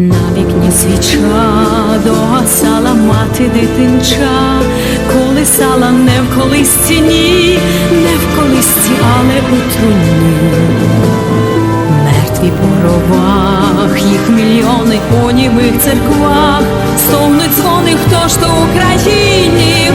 На вікні свіча догасала мати дитинча, колисала не в колисці, ні, не в колисці, але у труні. Мертві по гробах, їх мільйони у німих церквах, стогнуть дзвони, хто ж то Україні,